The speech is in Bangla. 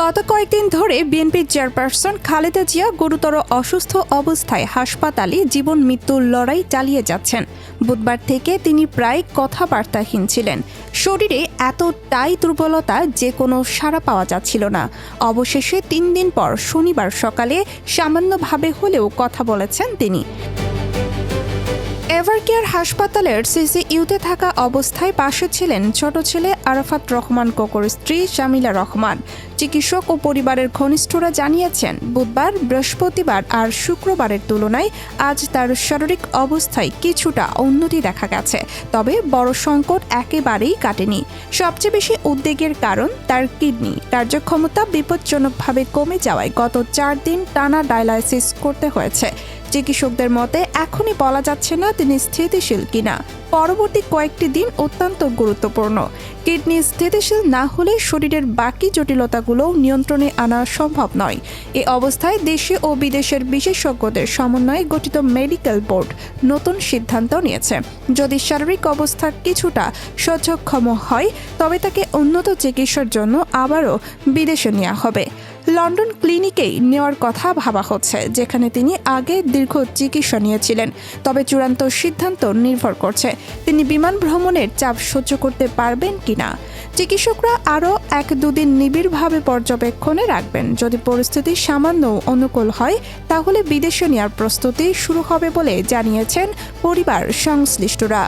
গত কয়েকদিন ধরে বিএনপির চেয়ারপারসন খালেদা জিয়া গুরুতর অসুস্থ অবস্থায় হাসপাতালে জীবন মৃত্যুর লড়াই চালিয়ে যাচ্ছেন। বুধবার থেকে তিনি প্রায় কথাবার্তাহীন ছিলেন। শরীরে এতটাই দুর্বলতা যে কোনো সাড়া পাওয়া যাচ্ছিল না। অবশেষে তিন দিন পর শনিবার সকালে সামান্যভাবে হলেও কথা বলেছেন তিনি। এভারকেয়ার হাসপাতালের সিসিইউতে থাকা অবস্থায় পাশে ছিলেন ছোট ছেলে আরাফাত রহমান, কোকর স্ত্রী শামিলা রহমান। চিকিৎসক ও পরিবারের ঘনিষ্ঠরা জানিয়েছেন, বুধবার, বৃহস্পতিবার আর শুক্রবারের তুলনায় আজ তার শারীরিক অবস্থায় কিছুটা উন্নতি দেখা গেছে। তবে বড় সংকট একেবারেই কাটেনি। সবচেয়ে বেশি উদ্বেগের কারণ তার কিডনি। কার্যক্ষমতা বিপজ্জনকভাবে কমে যাওয়ায় গত চার দিন টানা ডায়ালাইসিস করতে হয়েছে। চিকিৎসকদের মতে, এখনই বলা যাচ্ছে না তিনি স্থিতিশীল কিনা। পরবর্তী কয়েকটি দিন অত্যন্ত গুরুত্বপূর্ণ। কিডনি স্থিতিশীল না হলে শরীরের বাকি জটিলতাগুলো নিয়ন্ত্রণে আনা সম্ভব নয়। এ অবস্থায় দেশে ও বিদেশের বিশেষজ্ঞদের সমন্বয়ে গঠিত মেডিকেল বোর্ড নতুন সিদ্ধান্ত নিয়েছে। যদি শারীরিক অবস্থা কিছুটা সহ্যক্ষম হয়, তবে তাকে উন্নত চিকিৎসার জন্য আবারও বিদেশে নেওয়া হবে। লন্ডন ক্লিনিকেই নেওয়ার কথা ভাবা হচ্ছে, যেখানে তিনি আগে দীর্ঘ চিকিৎসা নিয়েছিলেন, তবে চূড়ান্ত সিদ্ধান্ত নির্ভর করছে তিনি বিমান ভ্রমণের চাপ সহ্য করতে পারবেন কিনা। চিকিৎসকরা আরও এক দুদিন নিবিড়ভাবে পর্যবেক্ষণে রাখবেন, যদি পরিস্থিতি সামান্য অনুকূল হয়, তাহলে বিদেশে নেওয়ার প্রস্তুতি শুরু হবে বলে জানিয়েছেন পরিবার সংশ্লিষ্টরা।